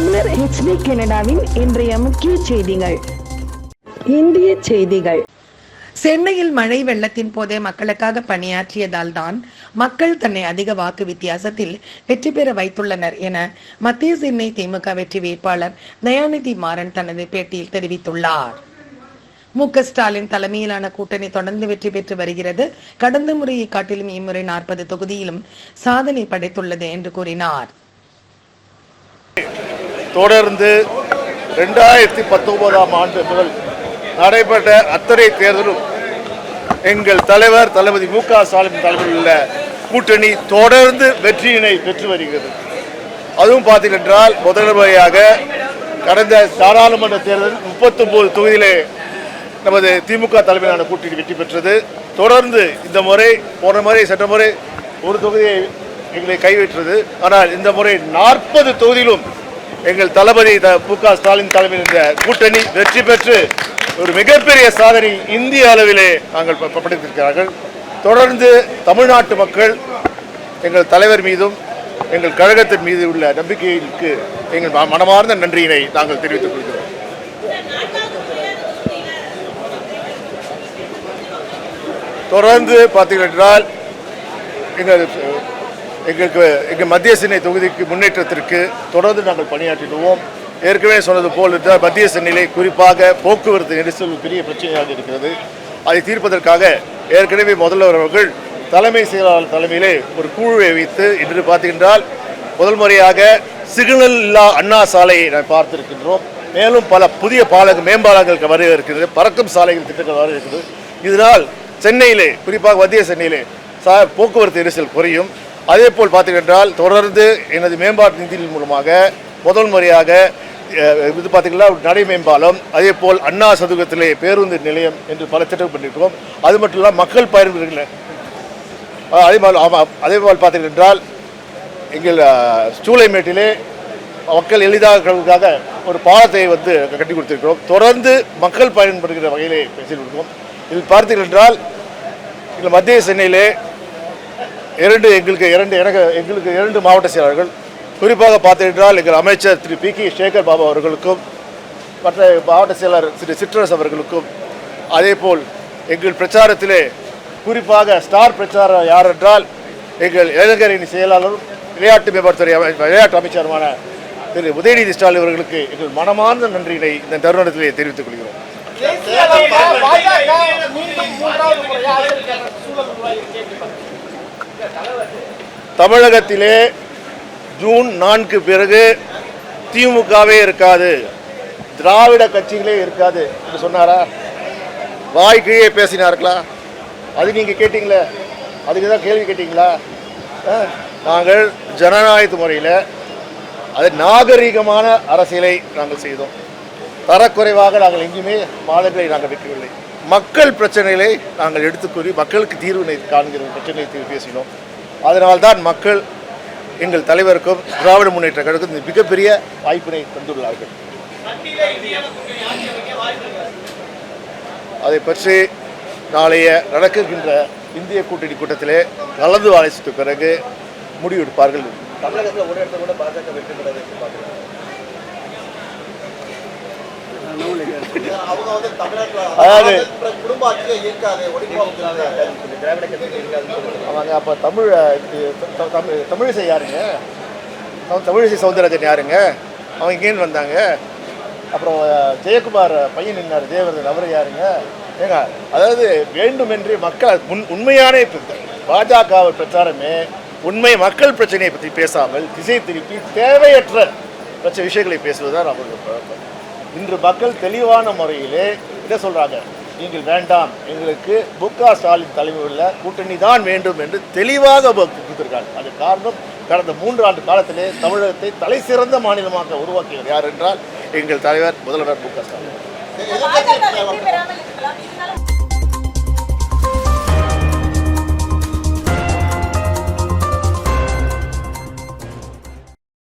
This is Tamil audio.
தமிழர் ஹெச்டி கனடாவின் இன்றைய முக்கிய செய்திகள். இந்திய செய்திகள். சென்னையில் மழை வெள்ளத்தின் போதே மக்களுக்காக பணியாற்றியதால் தான் மக்கள் தன்னை அதிக வாக்கு வித்தியாசத்தில் வெற்றி பெற வைத்துள்ளனர் என மத்திய சென்னை திமுக வெற்றி வேட்பாளர் தயாநிதி மாறன் தனது பேட்டியில் தெரிவித்துள்ளார். மு க ஸ்டாலின் தலைமையிலான கூட்டணி தொடர்ந்து வெற்றி பெற்று வருகிறது. கடந்த முறையை காட்டிலும் இம்முறை நாற்பது தொகுதியிலும் சாதனை படைத்துள்ளது என்று கூறினார். தொடர்ந்து ரெண்டாயிரத்தி பத்தொன்பதாம் ஆண்டு முதல் நடைபெற்ற அத்தனை தேர்தலும் எங்கள் தலைவர் தளபதி மு க ஸ்டாலின் தலைமையில் உள்ள கூட்டணி தொடர்ந்து வெற்றியினை பெற்று வருகிறது. அதுவும் பார்த்தீங்கன்றால் முதல் முறையாக கடந்த நாடாளுமன்ற தேர்தல் முப்பத்தொம்போது தொகுதியிலே நமது திமுக தலைமையிலான கூட்டணி வெற்றி பெற்றது. தொடர்ந்து இந்த முறை போன முறை சென்ற முறை ஒரு தொகுதியை எங்களை கைவிட்டது. ஆனால் இந்த முறை நாற்பது தொகுதியிலும் எங்கள் தளபதி த- மு க ஸ்டாலின் தலைமையில் இருந்த கூட்டணி வெற்றி பெற்று ஒரு மிகப்பெரிய சாதனை இந்திய அளவிலே நாங்கள் ப- படைத்திருக்கிறார்கள். தொடர்ந்து தமிழ்நாட்டு மக்கள் எங்கள் தலைவர் மீதும் எங்கள் கழகத்தின் மீது உள்ள நம்பிக்கைக்கு எங்கள் ம- மனமார்ந்த நன்றியினை நாங்கள் தெரிவித்துக் கொள்கிறோம். தொடர்ந்து பார்த்தீர்கள் என்றால் எங்கள் எங்களுக்கு எங்கள் மத்திய சென்னை தொகுதிக்கு முன்னேற்றத்திற்கு தொடர்ந்து நாங்கள் பணியாற்றிடுவோம். ஏற்கனவே சொன்னது போல் இருந்தால் மத்திய சென்னையிலே குறிப்பாக போக்குவரத்து நெரிசல் பெரிய பிரச்சனையாக இருக்கிறது. அதை தீர்ப்பதற்காக ஏற்கனவே முதல்வர் அவர்கள் தலைமை செயலாளர் தலைமையிலே ஒரு குழுவை வைத்து இன்று பார்த்துக்கின்றால் முதல் முறையாக சிக்னல் இல்லா அண்ணா சாலையை நாம் பார்த்திருக்கின்றோம். மேலும் பல புதிய பாலங்கள் மேம்பாலங்கள் வர இருக்கிறது. பறக்கும் சாலைகள் திட்டங்கள் வர இருக்கிறது. இதனால் சென்னையிலே குறிப்பாக மத்திய சென்னையிலே சா போக்குவரத்து நெரிசல் குறையும். அதே போல் பார்த்தீங்கன்றால் தொடர்ந்து எனது மேம்பாட்டு நிதியின் மூலமாக முதல் முறையாக இது பார்த்தீங்கன்னா நடை மேம்பாலம் அதே போல் அண்ணா சதுக்கத்திலே பேருந்து நிலையம் என்று பல திட்டம் பண்ணியிருக்கிறோம். அது மட்டும் இல்லாமல் மக்கள் பயன்படுகிற அதே போல் ஆமாம் அதே போல் பார்த்தீங்கன்றால் எங்கள் சூளைமேட்டிலே மக்கள் எளிதாக ஒரு பாலத்தை வந்து கட்டி கொடுத்திருக்கிறோம். தொடர்ந்து மக்கள் பயன்படுகிற வகையிலே பேசி கொடுக்கிறோம். இதில் பார்த்தீர்கள் என்றால் எங்கள் மத்திய சென்னையிலே இரண்டு எங்களுக்கு இரண்டு எனக்கு எங்களுக்கு இரண்டு மாவட்ட செயலாளர்கள். குறிப்பாக பார்த்தீர்கள் எங்கள் அமைச்சர் திரு பி கே சேகர் பாபு அவர்களுக்கும் மற்ற மாவட்ட செயலர் திரு சிற்றரசு அவர்களுக்கும் அதேபோல் எங்கள் பிரச்சாரத்திலே குறிப்பாக ஸ்டார் பிரச்சாரம் யார் என்றால் எங்கள் இளைஞரின் செயலாளரும் விளையாட்டு மேம்பாட்டுத்துறை அமை- விளையாட்டு அமைச்சருமான திரு உதயநிதி ஸ்டாலின் அவர்களுக்கு எங்கள் மனமார்ந்த நன்றியினை இந்த தருணத்திலே தெரிவித்துக் கொள்கிறோம். தமிழகத்திலே ஜூன் நான்கு பிறகு திமுகவே இருக்காது. திராவிட கட்சிகளே இருக்காது என்று சொன்னாரா? வாய்க்கையே பேசினார்களா? அது நீங்கள் கேட்டிங்களே? அதுக்கு தான் கேள்வி கேட்டிங்களா? ஆ, நாங்கள் ஜனநாயக முறையில் அது நாகரிகமான அரசியலை நாங்கள் செய்தோம். தரக்குறைவாக நாங்கள் எங்கேயுமே மாதங்களை நாங்கள் வைக்கவில்லை. மக்கள் பிரச்சனைகளை நாங்கள் எடுத்துக்கூறி மக்களுக்கு தீர்வினை காண்கிற பிரச்சனையை தீர்வு பேசினோம். அதனால்தான் மக்கள் எங்கள் தலைவருக்கும் திராவிட முன்னேற்ற கழகத்துக்கும் இந்த மிகப்பெரிய வாய்ப்பினை தந்துள்ளார்கள். அதை பற்றி நாளைய நடக்கின்ற இந்திய கூட்டணி கூட்டத்திலே கலந்து ஆலோசித்த பிறகு முடிவெடுப்பார்கள். தமிழகத்தில் ஒரு இடத்துல கூட பாஜக வெற்றி பெறாது என்று பார்க்கிறேன். அவங்க வந்து தமிழ்நாட்டில் அதாவது குடும்ப ஆட்சியே இருக்காது ஒடிப்பாவுக்கு திராவிட கட்சி இருக்காதுன்னு அதாவது அவங்க அப்போ தமிழ் த- தமிழ் தமிழிசை யாருங்க? தமிழிசை சவுந்தரராஜன் யாருங்க? அவங்க இங்கேருந்து வந்தாங்க. அப்புறம் ஜெயக்குமார் பையன் நின்னார் தேவரதன் அவர் யாருங்க? ஏங்க அதாவது வேண்டுமென்றே மக்கள் உண் உண்மையான இப்ப பாஜக பிரச்சாரமே உண்மை மக்கள் பிரச்சனையை பற்றி பேசாமல் திசை திருப்பி தேவையற்ற பிரச்சனை விஷயங்களை பேசுவதுதான் அவர்கள் பழக்கம். இன்று மக்கள் தெளிவான முறையிலே என்ன சொல்கிறாங்க நீங்கள் வேண்டாம். எங்களுக்கு மு க ஸ்டாலின் தலைமையில் கூட்டணி தான் வேண்டும் என்று தெளிவாக வ- கொடுத்திருக்காங்க. அது காரணம் கடந்த மூன்று ஆண்டு காலத்திலே தமிழகத்தை தலை சிறந்த மாநிலமாக உருவாக்கியவர் யார் என்றால் எங்கள் தலைவர் முதல்வர் மு க ஸ்டாலின்.